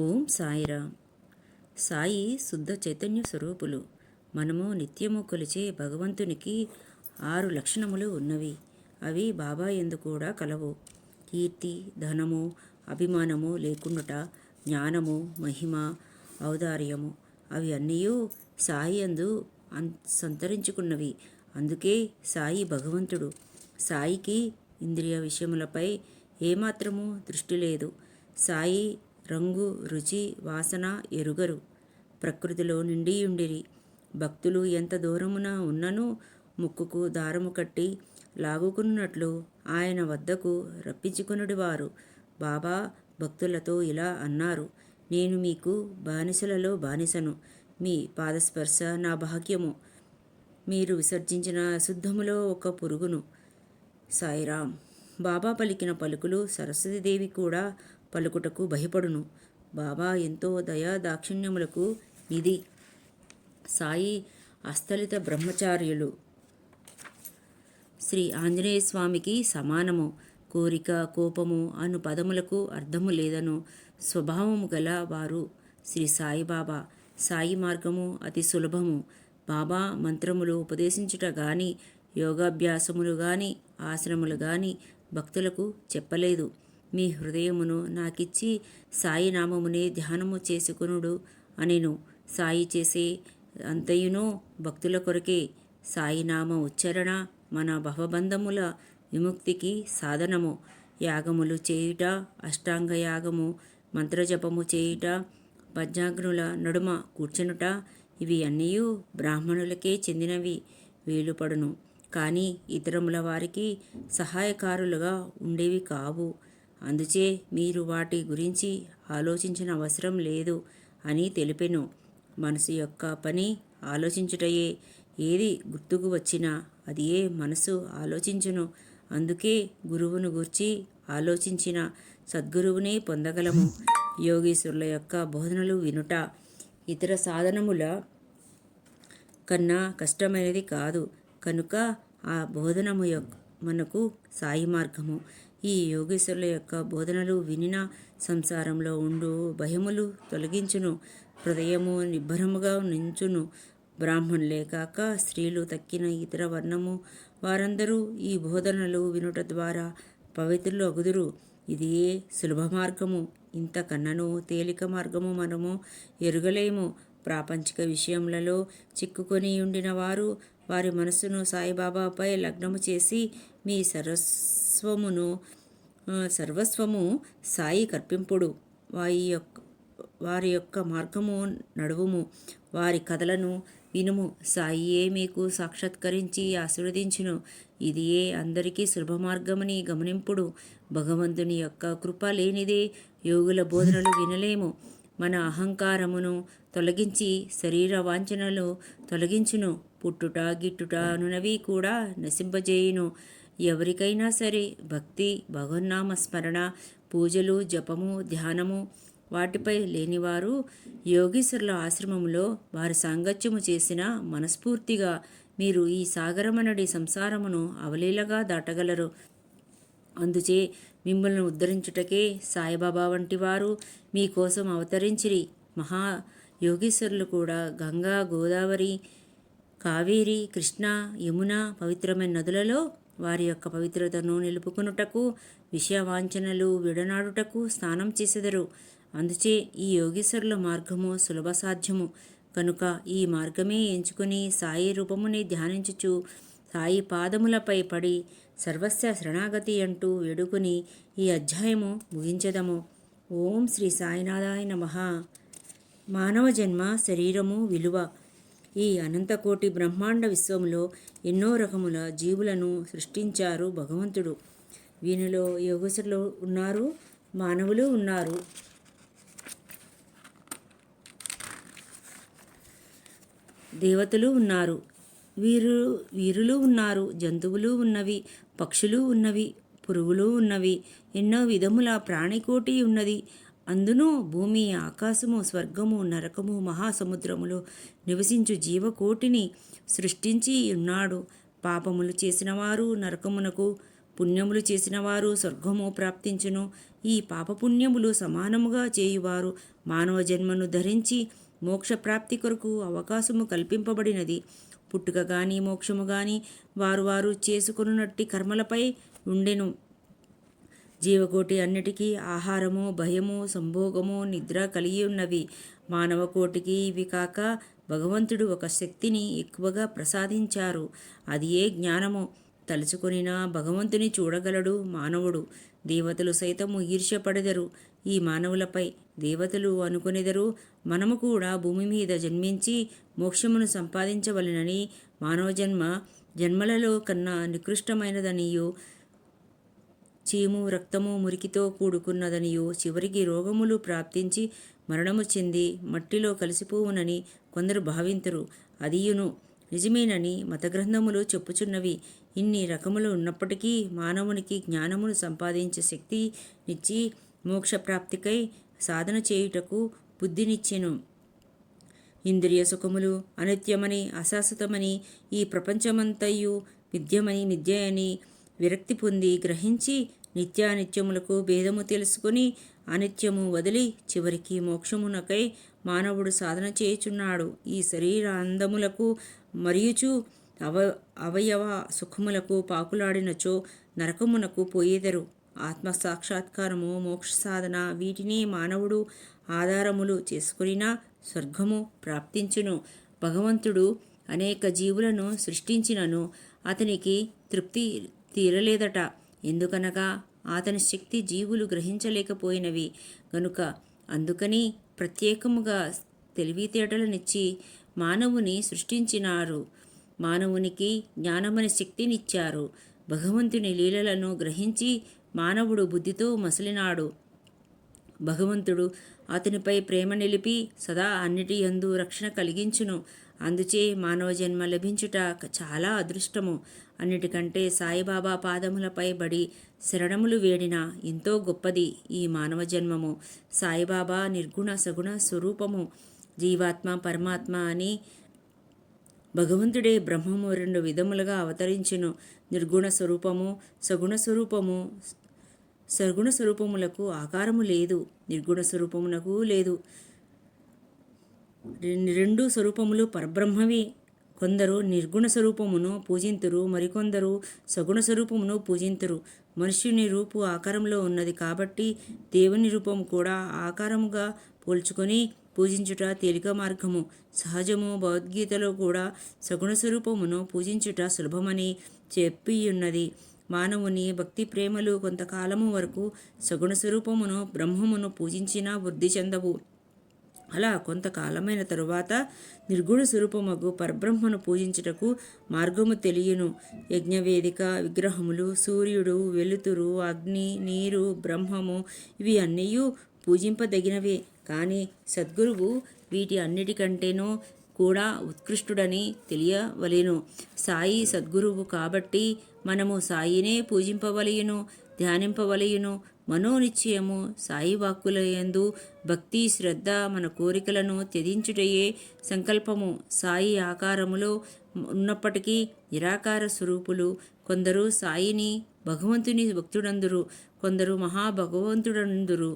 ఓం సాయిరామ్ సాయి శుద్ధ చైతన్య స్వరూపులు. మనము నిత్యము కొలిచే భగవంతునికి ఆరు లక్షణములు ఉన్నవి. అవి బాబా ఎందు కూడా కలవు. కీర్తి ధనము అభిమానము లేకుండుట జ్ఞానము మహిమ ఔదార్యము. అవి అన్నీ సాయి అందు అన్ సంతరించుకున్నవి. అందుకే సాయి భగవంతుడు. సాయికి ఇంద్రియ విషయములపై ఏమాత్రము దృష్టి లేదు. సాయి రంగు రుచి వాసన ఎరుగరు. ప్రకృతిలో నిండి ఉండిరి భక్తులు ఎంత దూరమున ఉన్ననూ ముక్కుకు దారము కట్టి లాగుకున్నట్లు ఆయన వద్దకు రప్పించుకొనుడివారు. బాబా భక్తులతో ఇలా అన్నారు నేను మీకు బానిసలలో బానిసను. మీ పాదస్పర్శ నా భాగ్యము. మీరు విసర్జించిన అశుద్ధములో ఒక పురుగును. సాయిరామ్ బాబా పలికిన పలుకులు సరస్వతీదేవి కూడా పలుకుటకు భయపడును. బాబా ఎంతో దయా దాక్షిణ్యములకు ఇది సాయి అస్థలిత బ్రహ్మచార్యులు. శ్రీ ఆంజనేయ స్వామికి సమానము. కోరిక కోపము అను పదములకు అర్థము లేదను స్వభావము గల వారు శ్రీ సాయిబాబా సాయి మార్గము అతి సులభము. బాబా మంత్రములు ఉపదేశించుట గాని యోగాభ్యాసములు గాని ఆశ్రములు గాని భక్తులకు చెప్పలేదు. మీ హృదయమును నాకిచ్చి సాయినామమునే ధ్యానము చేసుకునుడు అనెను. సాయి చేసే అంతయును భక్తుల కొరకే సాయినామ ఉచ్చారణ ఉచ్చరణ మన భవబంధముల విముక్తికి సాధనము. యాగములు చేయుట అష్టాంగ యాగము మంత్రజపము చేయుట పద్యాగ్నుల నడుమ కూర్చునుట ఇవి అన్నీ బ్రాహ్మణులకే చెందినవి వీలుపడును. కానీ ఇతరముల వారికి సహాయకారులుగా ఉండేవి కావు. అందుచే మీరు వాటి గురించి ఆలోచించిన అవసరం లేదు అని తెలిపెను. మనసు యొక్క పని ఆలోచించుటయే. ఏది గుర్తుకు వచ్చినా అది ఏ మనసు ఆలోచించును. అందుకే గురువును గూర్చి ఆలోచించిన సద్గురువునే పొందగలము. యోగీశ్వరుల యొక్క బోధనలు వినుట ఇతర సాధనముల కన్నా కష్టమైనది కాదు. కనుక ఆ బోధనము యొక్క మనకు సాయి మార్గము. ఈ యోగేశ్వరుల యొక్క బోధనలు వినిన సంసారంలో ఉండు భయములు తొలగించును హృదయము నిబ్బరముగా నించును. బ్రాహ్మణులే కాక స్త్రీలు తక్కిన ఇతర వర్ణము వారందరూ ఈ బోధనలు వినుట ద్వారా పవిత్రులు అగుదురు. ఇది సులభ మార్గము. ఇంతకన్నను తేలిక మార్గము మనము ఎరుగలేము. ప్రాపంచిక విషయములలో చిక్కుకొని ఉండిన వారు వారి మనసును సాయిబాబాపై లగ్నము చేసి మీ సర్వస్వమును సర్వస్వము సాయి కర్పింపుడు. వారి యొక్క వారి యొక్క మార్గము నడువుము. వారి కథలను వినుము. సాయియే మీకు సాక్షాత్కరించి ఆశీర్వదించును. ఇది ఏ అందరికీ సులభ మార్గమని గమనింపుడు. భగవంతుని యొక్క కృప లేనిదే యోగుల బోధనలు వినలేము. మన అహంకారమును తొలగించి శరీర వాంఛనలు తొలగించును. పుట్టుట గిట్టుట అనునవి కూడా నశింపజేయును. ఎవరికైనా సరే భక్తి భగవన్నామ స్మరణ పూజలు జపము ధ్యానము వాటిపై లేనివారు యోగేశ్వరుల ఆశ్రమంలో వారి సాంగత్యము చేసిన మనస్ఫూర్తిగా మీరు ఈ సాగరమనడి సంసారమును అవలీలగా దాటగలరు. అందుచే మిమ్మల్ని ఉద్ధరించుటకే సాయిబాబా వంటి వారు మీకోసం అవతరించిరి. మహా యోగీశ్వరులు కూడా గంగా గోదావరి కావేరి కృష్ణ యమున పవిత్రమైన నదులలో వారి యొక్క పవిత్రతను నిలుపుకొనుటకు విషయవాంఛనలు విడనాడుటకు స్నానం చేసెదరు. అందుచే ఈ యోగేశ్వరుల మార్గము సులభ సాధ్యము కనుక ఈ మార్గమే ఎంచుకుని సాయి రూపముని ధ్యానించుచు సాయి పాదములపై పడి సర్వస్య శరణాగతి అంటూ వేడుకుని ఈ అధ్యాయము ముగించదము. ఓం శ్రీ సాయినాథాయ నమ. మానవ జన్మ శరీరము విలువ. ఈ అనంతకోటి బ్రహ్మాండ విశ్వంలో ఎన్నో రకముల జీవులను సృష్టించారు భగవంతుడు. వీనిలో యోగసులు ఉన్నారు మానవులు ఉన్నారు. దేవతలు ఉన్నారు. వీరు వీరులు ఉన్నారు జంతువులు ఉన్నవి పక్షులు ఉన్నవి పురుగులు ఉన్నవి ఎన్నో విధముల ప్రాణికోటి ఉన్నది. అందును భూమి ఆకాశము స్వర్గము నరకము మహాసముద్రములో నివసించు జీవకోటిని సృష్టించి ఉన్నాడు. పాపములు చేసినవారు నరకమునకు పుణ్యములు చేసినవారు స్వర్గము ప్రాప్తించును. ఈ పాపపుణ్యములు సమానముగా చేయువారు మానవ జన్మను ధరించి మోక్ష ప్రాప్తి కొరకు అవకాశము కల్పింపబడినది. పుట్టుక గాని మోక్షము గాని వారు వారు చేసుకున్నట్టి కర్మలపై ఉండెను. జీవకోటి అన్నిటికీ ఆహారము భయము సంభోగము నిద్ర కలిగి ఉన్నవి. మానవ కోటికి ఇవి కాక భగవంతుడు ఒక శక్తిని ఎక్కువగా ప్రసాదించారు. అది ఏ జ్ఞానము తలుచుకొనినా భగవంతుని చూడగలడు మానవుడు. దేవతలు సైతము ఈర్ష్యపడెదరు ఈ మానవులపై దేవతలు అనుకునేదరు. మనము కూడా భూమి మీద జన్మించి మోక్షమును సంపాదించవలెనని మానవ జన్మ జన్మలలో కన్నా నికృష్టమైనదనియో చీము రక్తము మురికితో కూడుకున్నదనియు చివరికి రోగములు ప్రాప్తించి మరణము చెంది మట్టిలో కలిసిపోవునని కొందరు భావింతురు. అదియును. నిజమేనని మతగ్రంథములు చెప్పుచున్నవి. ఇన్ని రకములు ఉన్నప్పటికీ మానవునికి జ్ఞానమును సంపాదించే శక్తి నిచ్చి మోక్షప్రాప్తికై సాధన చేయుటకు బుద్ధినిచ్చెను. ఇంద్రియ సుఖములు అనిత్యమని అశాశ్వతమని ఈ ప్రపంచమంతయు విద్యమని మిథ్య అని విరక్తి పొంది గ్రహించి నిత్యానిత్యములకు భేదము తెలుసుకుని అనిత్యము వదిలి చివరికి మోక్షమునకై మానవుడు సాధన చేయుచున్నాడు. ఈ శరీరాందములకు మరియుచు అవ అవయవ సుఖములకు పాకులాడినచో నరకమునకు పోయేదరు. ఆత్మ సాక్షాత్కారము మోక్ష సాధన వీటిని మానవుడు ఆధారములు చేసుకునినా స్వర్గము ప్రాప్తించును. భగవంతుడు అనేక జీవులను సృష్టించినను అతనికి తృప్తి తీరలేదట. ఎందుకనగా అతని శక్తి జీవులు గ్రహించలేకపోయినవి. గనుక అందుకని ప్రత్యేకముగా తెలివితేటలనిచ్చి మానవుని సృష్టించినారు. మానవునికి జ్ఞానమని శక్తినిచ్చారు. భగవంతుని లీలలను గ్రహించి మానవుడు బుద్ధితో మసలినాడు. భగవంతుడు అతనిపై ప్రేమ నిలిపి సదా అన్నిటి యందు రక్షణ కలిగించును. అందుచే మానవ జన్మ లభించుట చాలా అదృష్టము. అన్నిటికంటే సాయిబాబా పాదములపై బడి శరణములు వేడిన ఎంతో గొప్పది ఈ మానవ జన్మము సాయిబాబా నిర్గుణ సగుణ స్వరూపము. జీవాత్మ పరమాత్మ అని భగవంతుడే బ్రహ్మము రెండు విధములుగా అవతరించును. నిర్గుణ స్వరూపము సగుణ స్వరూపము సగుణ స్వరూపములకు ఆకారము లేదు. నిర్గుణ స్వరూపమునకు లేదు. రెండు స్వరూపములు పరబ్రహ్మవి. కొందరు నిర్గుణ స్వరూపమును పూజింతురు మరికొందరు సగుణ స్వరూపమును పూజింతురు. మనుష్యుని రూపు ఆకారంలో ఉన్నది కాబట్టి దేవుని రూపము కూడా ఆకారముగా పోల్చుకొని పూజించుట తేలిక మార్గము. సహజము భగవద్గీతలో కూడా సగుణ స్వరూపమును పూజించుట సులభమని చెప్పి ఉన్నది మానవుని భక్తి ప్రేమలు కొంతకాలము వరకు సగుణ స్వరూపమును బ్రహ్మమును పూజించినా వృద్ధి చెందవు. అలా కొంతకాలమైన తరువాత నిర్గుణ స్వరూపమగు పరబ్రహ్మను పూజించుటకు మార్గము తెలియను. యజ్ఞవేదిక విగ్రహములు సూర్యుడు వెలుతురు అగ్ని నీరు బ్రహ్మము ఇవి అన్నీ పూజింపదగినవే. కానీ సద్గురువు వీటి అన్నిటికంటేనూ కూడా ఉత్కృష్టుడని తెలియవలేను. సాయి సద్గురువు కాబట్టి మనము సాయినే పూజింపవలయును ధ్యానింపవలయును మనోనిశ్చయము సాయి వాక్కులయందు భక్తి శ్రద్ధ మన కోరికలను త్యజించుటయే సంకల్పము. సాయి ఆకారములో ఉన్నప్పటికీ నిరాకార స్వరూపులు కొందరు సాయిని భగవంతుని భక్తుడందురు కొందరు మహాభగవంతుడందురు.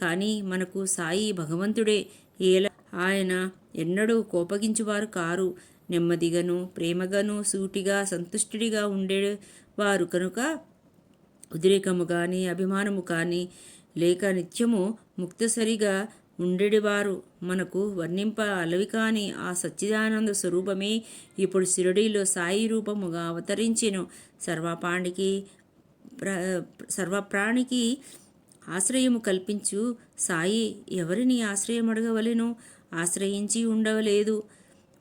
కానీ మనకు సాయి భగవంతుడే. ఏల ఆయన ఎన్నడూ కోపగించువారు కారు. నెమ్మదిగాను ప్రేమగాను సూటిగా సంతుష్టుడిగా ఉండేవారు కనుక ఉద్రేకము కానీ అభిమానము కానీ లేక నిత్యము ముక్తసరిగా ఉండేవారు. మనకు వర్ణింప అలవి కాని ఆ సచ్చిదానంద స్వరూపమే ఇప్పుడు షిరడీలో సాయి రూపముగా అవతరించెను. సర్వపాణికి ప్ర సర్వప్రాణికి ఆశ్రయము కల్పించు సాయి ఎవరిని ఆశ్రయం అడగవలెను ఆశ్రయించి ఉండవలేదు.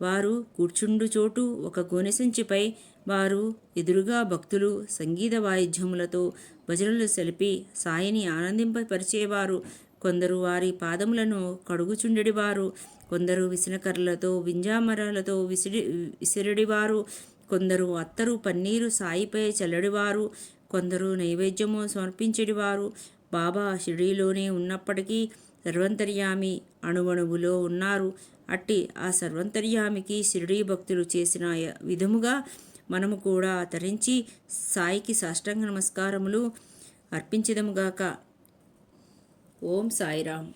వారు కూర్చుండు చోటు ఒక గోనెసంచిపై వారు ఎదురుగా భక్తులు సంగీత వాయిద్యములతో భజనలు సెలిపి సాయిని ఆనందింపపరిచేవారు. కొందరు వారి పాదములను కడుగుచుండెడివారు. కొందరు విసనకర్రలతో వింజామరాలతో విసిడి విసిరడివారు. కొందరు అత్తరు పన్నీరు సాయిపై చల్లడివారు. కొందరు నైవేద్యము సమర్పించెడివారు. బాబా షిరిడీలోనే ఉన్నప్పటికీ సర్వంతర్యామి అణువణువులో ఉన్నారు. అట్టి ఆ సర్వంతర్యామికి షిరిడీ భక్తులు చేసిన విధముగా మనము కూడా తరించి సాయికి సాష్టాంగ నమస్కారములు అర్పించదముగాక ఓం సాయిరామ్.